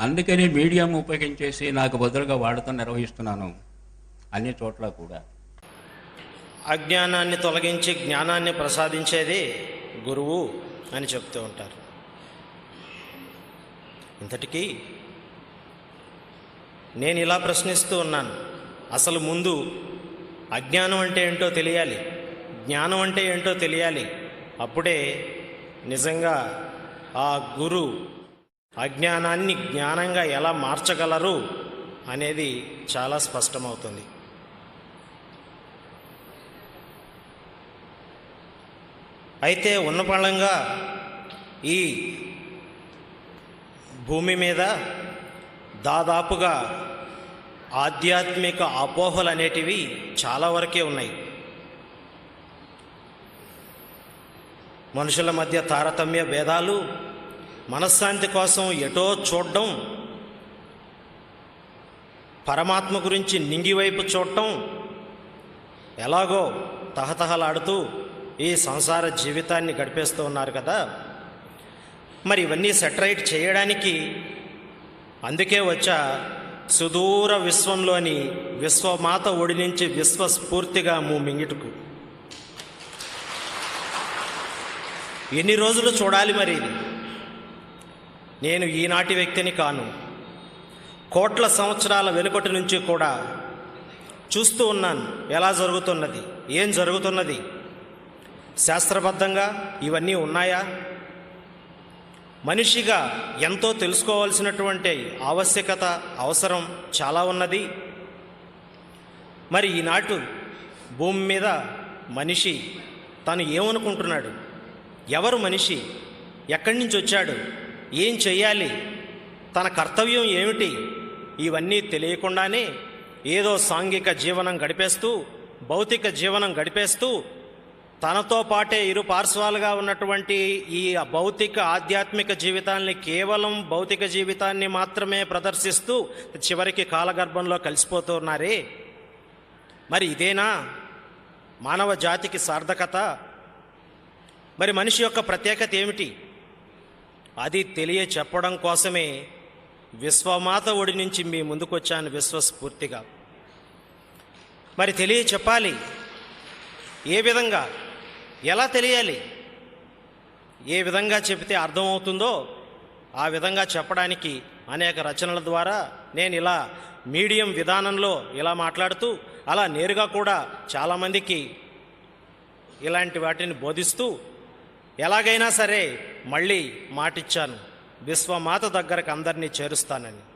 అందుకని మీడియం ఉపయోగించేసి నాకు బదులుగా వాడుతూ నిర్వహిస్తున్నాను. అన్ని చోట్ల కూడా. అజ్ఞానాన్ని తొలగించి జ్ఞానాన్ని ప్రసాదించేది గురువు అని చెప్తూ ఉంటారు. ఇంతటికీ నేను ఇలా ప్రశ్నిస్తూ ఉన్నాను. అసలు ముందు అజ్ఞానం అంటే ఏంటో తెలియాలి. జ్ఞానం అంటే ఏంటో తెలియాలి. అప్పుడే నిజంగా ఆ గురు అజ్ఞానాన్ని జ్ఞానంగా ఎలా మార్చగలరు అనేది చాలా స్పష్టమవుతుంది. అయితే ఉన్నపళంగా ఈ భూమి మీద దాదాపుగా ఆధ్యాత్మిక అపోహలు అనేటివి చాలా వరకే ఉన్నాయి. మనుషుల మధ్య తారతమ్య భేదాలు మనశ్శాంతి కోసం ఎటో చూడడం పరమాత్మ గురించి నింగివైపు చూడటం ఎలాగో తహతహలాడుతూ ఈ సంసార జీవితాన్ని గడిపేస్తూ ఉన్నారు కదా. మరి ఇవన్నీ సెటరైట్ చేయడానికి అందుకే వచ్చా సుదూర విశ్వంలోని విశ్వమాత ఒడి నుంచి విశ్వస్ఫూర్తిగా మూ మింగిటుకు. ఎన్ని రోజులు చూడాలి మరి ఇది? నేను ఈనాటి వ్యక్తిని కాను. కోట్ల సంవత్సరాల వెనుకటి నుంచి కూడా చూస్తూ ఉన్నాను. ఎలా జరుగుతున్నది? ఏం జరుగుతున్నది? శాస్త్రబద్ధంగా ఇవన్నీ ఉన్నాయా? మనిషిగా ఎంతో తెలుసుకోవాల్సినటువంటి ఆవశ్యకత అవసరం చాలా ఉన్నది. మరి ఈనాటు భూమి మీద మనిషి తను ఏమనుకుంటున్నాడు? ఎవరు మనిషి? ఎక్కడి నుంచి వచ్చాడు? ఏం చెయ్యాలి? తన కర్తవ్యం ఏమిటి? ఇవన్నీ తెలియకుండానే ఏదో సాంఘిక జీవనం గడిపేస్తూ భౌతిక జీవనం గడిపేస్తూ తనతో పాటే ఇరు పార్శ్వాలుగా ఉన్నటువంటి ఈ భౌతిక ఆధ్యాత్మిక జీవితాన్ని కేవలం భౌతిక జీవితాన్ని మాత్రమే ప్రదర్శిస్తూ చివరికి కాలగర్భంలో కలిసిపోతున్నారే? మరి ఇదేనా? మానవ జాతికి సార్థకత? మరి మనిషి యొక్క ప్రత్యేకత ఏమిటి? అది తెలియ చెప్పడం కోసమే విశ్వమాత ఒడి నుంచి మీ ముందుకొచ్చాను విశ్వస్ఫూర్తిగా. మరి తెలియ చెప్పాలి ఏ విధంగా? ఎలా తెలియాలి? ఏ విధంగా చెబితే అర్థమవుతుందో ఆ విధంగా చెప్పడానికి అనేక రచనల ద్వారా నేను ఇలా మీడియం విధానంలో ఇలా మాట్లాడుతూ అలా నేరుగా కూడా చాలామందికి ఇలాంటి వాటిని బోధిస్తూ ఎలాగైనా సరే మళ్ళీ మాటిచ్చాను. విశ్వమాత దగ్గరకు అందరినీ చేరుస్తానని.